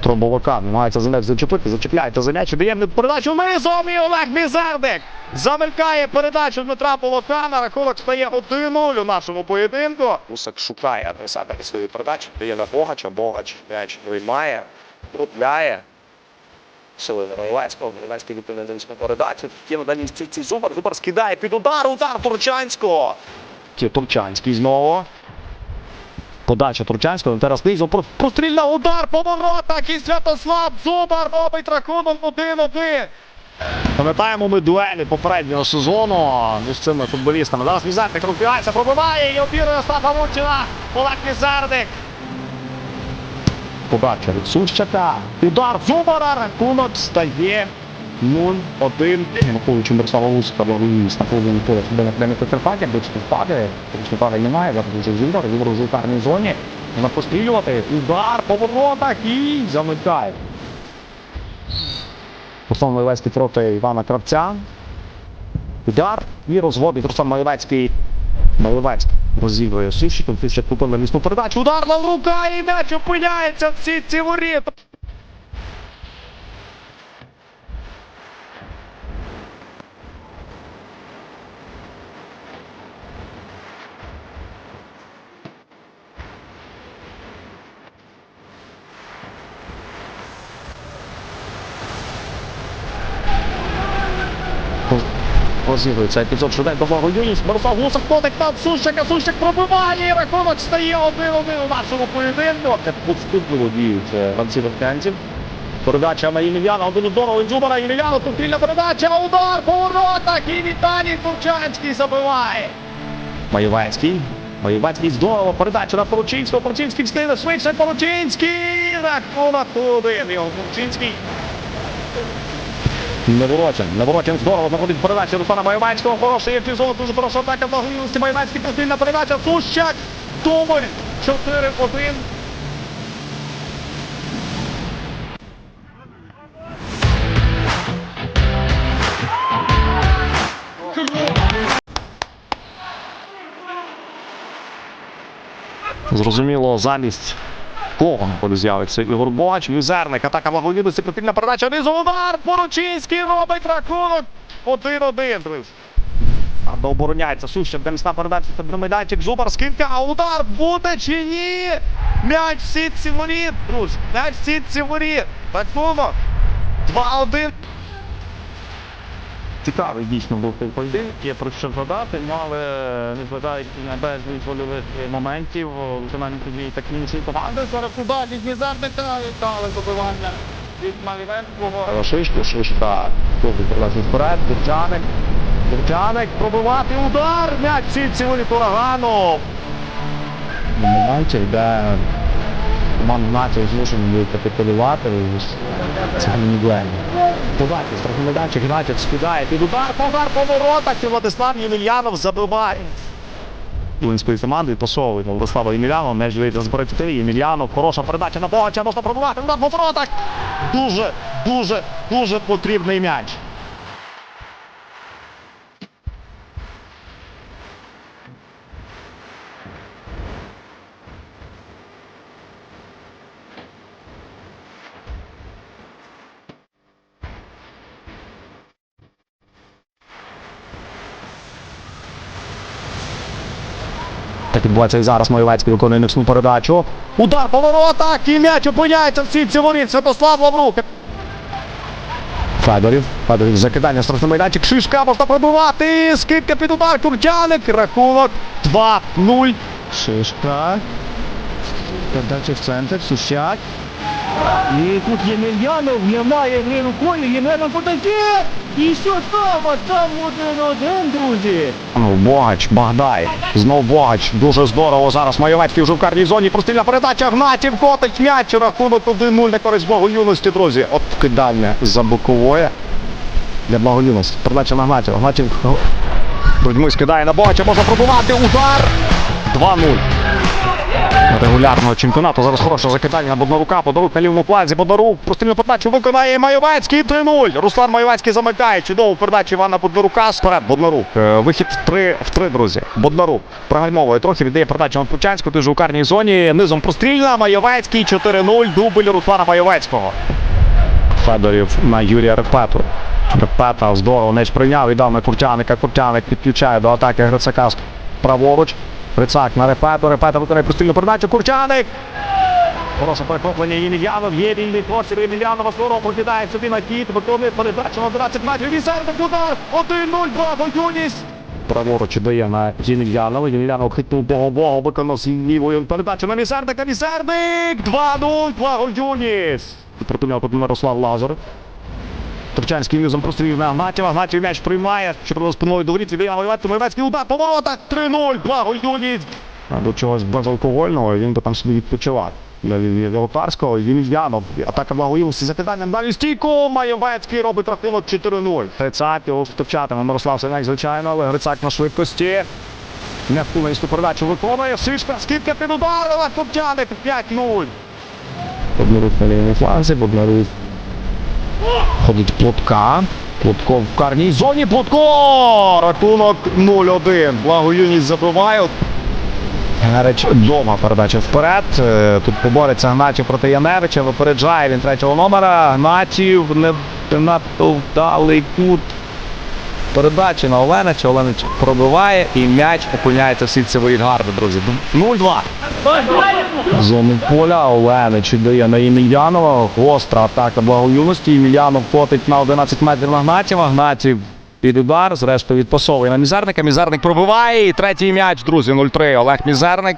Тромбовика намагається за м'яч зачепити, зачепляється за м'яч, дає передачу Мизом і Олег Мізерник замикає передачу Дмитра Полокана, рахунок стає 1-0 у нашому поєдинку. Усак шукає адресата своєї передачі, дає на Богача, Богач м'яч виймає, крупляє. Сили Ілецького, Ілецький відповідає на передачу, є на даній Зубар, Зубар скидає під удар, удар Турчанського. Турчанський знову. Подача Турчанського, зараз про- прострільна удар по воротах і Святослав Зубар робить рахунок 1-1. Пам'ятаємо ми дуелі попереднього сезону між цими футболістами. Зараз Мізерник розбігається, пробиває і обірує Остапа Мурчина. Олег Мізерник. Подача від Сущака. Удар Зубара. Рахунок стає 0-1. Враховуючи Мирослава половину поля футбольних премії Петерфаки, більше впаде, що впаде немає, зараз дуже Зубар, Зубар в ударній зоні. Вона пострілювати. Удар по воротах і замикає. Руслан Малевецький проти Івана Кравця. Удар і розводить Руслан Малевецький. Малевецький розігрує Сущиком, після купили місну передачу. Удар на рука і м'яч опиняється в сітці воріт. Розігрується епізод швиденько благо юність. Мирослав Гусак котик над Сущика, Сущик пробиває рахунок стає 1-1 у нашому поєдинку. Підступливо діють гравці верхнянців. Передача на Ємельяна, один удар, Дзюбара, Ємельяна, субтильна передача, удар по воротах і Віталій Турчанський забиває. Маєвецький. Маєвецький здорово, передача на Поручинського, Поручинський встигне швидше, Поручинський, рахунок 1 його Поручинський. Неворочен, Неворочен здорово знаходить передачу Руслана Майовецького. Хороший епізод, дуже хороша атака в можливості Майовецький постійна передача. Сущак, Тумель, 4-1. Зрозуміло, замість кого буде з'явиться Ігор Богач, Мізерник, атака благовідності, потрібна передача, низу удар, Поручинський робить рахунок 1-1, друзі. А обороняється Сущик, демісна передача, це майданчик, Зубар, скидка, а удар буде чи ні? М'яч сіт воріт, друзі, м'яч сіт воріт. Рахунок 2-1. Цікавий дійсно був цей поєдинок, є про що згадати, ну, але незважаючи на безліч вольових моментів, виконання тоді так іншої команди, зараз удар від Мізерника, віддали добивання від Малівенського. Шишку, Шишка, добре, прилазить вперед, Дурчаник, Дурчаник, пробивати удар, м'яч воріт урагану. Моментів, де команда нації змушені капітулювати, це не Подачі, страховий майданчик, Гнатів скидає під удар, удар по воротах, і Владислав Ємельянов забиває. Линської команди посовує Владислава Ємельянова, Меж вийде з боротьби, Ємельянов, хороша передача на Богача, можна пробувати, удар по воротах. Дуже, дуже, дуже потрібний м'яч. Так відбувається і зараз Моєвецький виконує несну передачу. Удар по воротах і м'яч опиняється в сітці воріт. Святослав Лаврук. Федорів. Федорів закидання страшний майданчик. Шишка можна пробивати. Скидка під удар. Турчаник. Рахунок 2-0. Шишка. Передача в центр. Сущак. І тут Ємельянов немає гри рукою, Ємельянов подає! І що там? А там один-один, друзі! Ну, Богач, Багдай, знов Богач, дуже здорово зараз Майовецький вже в карній зоні, простильна передача, Гнатів котить м'яч, рахунок 1-0 на користь благоюності, друзі. От кидання за бокової для благоюності. Передача на Гнатів, Гнатів Брудьмусь кидає на Богача, можна пробувати, удар! 2-0. Регулярного чемпіонату. Зараз хороше закидання на Боднарука. Боднарук на лівому фланзі. Боднарук прострільну передачу виконає Майовецький 3-0. Руслан Майовецький замикає. Чудову передачу Івана Боднарука. Вперед Боднарук. Е, Вихід в три, в три, друзі. Боднарук прогальмовує трохи, віддає передачу на Пучанську, у карній зоні. Низом прострільна. Майовецький 4-0. Дубль Руслана Майовецького. Федорів на Юрія Репету. Репета здорово не прийняв і дав на Куртяника. Куртяник підключає до атаки Грицака праворуч. Грицак на Репету. Репета виконує простильну передачу. Куртяник! Хороше перехоплення Ємельянов. Є вільний простір Ємельянова. Скоро прокидає собі на хід. Виконує передачу на 12 метрів. Вісердик удар! 1-0, браво, Юніс! Праворуч дає на Ємельянова. Ємельянов хитнув бого-бого, виконав свій лівою передачу на Вісердика. Вісердик! 2-0, благо Юніс! Проти нього тут Мирослав Лазар. Торчанський низом прострілів на Гнатєва. Гнатєв м'яч приймає. Що спиною до воріт. Віддає Малевецький. Малевецький удар. Поворота. 3-0. Благо Юніс. До чогось безалкогольного, він би там собі відпочивав. Від Волотарського, він Янов. Атака благоївості за киданням. Далі стійку. Майовецький робить рахунок 4-0. Грицак його втовчатиме. Мирослав Синець, звичайно, але Грицак на швидкості. Не впевненість передачу виконує. Сишка, скидка під удар, але Топчаник 5-0. Однорук на лівому фланзі, однорук Ходить плотка. Плотко в карній зоні. Плотко! Рахунок 0-1. Благо юність забиває. Янерич вдома передача вперед. Е, Тут побореться Гнатів проти Янерича. Випереджає він третього номера. Гнатів не надто вдалий кут. Передачі на Оленича. Оленич пробиває і м'яч опиняється в сітці Воїльгарда, друзі. 0-2. Зону поля Оленич дає на Ємельянова. Гостра атака благоюності. Ємельянов котить на 11 метрів на Гнатєва. Гнатів під удар, зрештою відпасовує на Мізерника. Мізерник пробиває. І третій м'яч, друзі, 0-3. Олег Мізерник.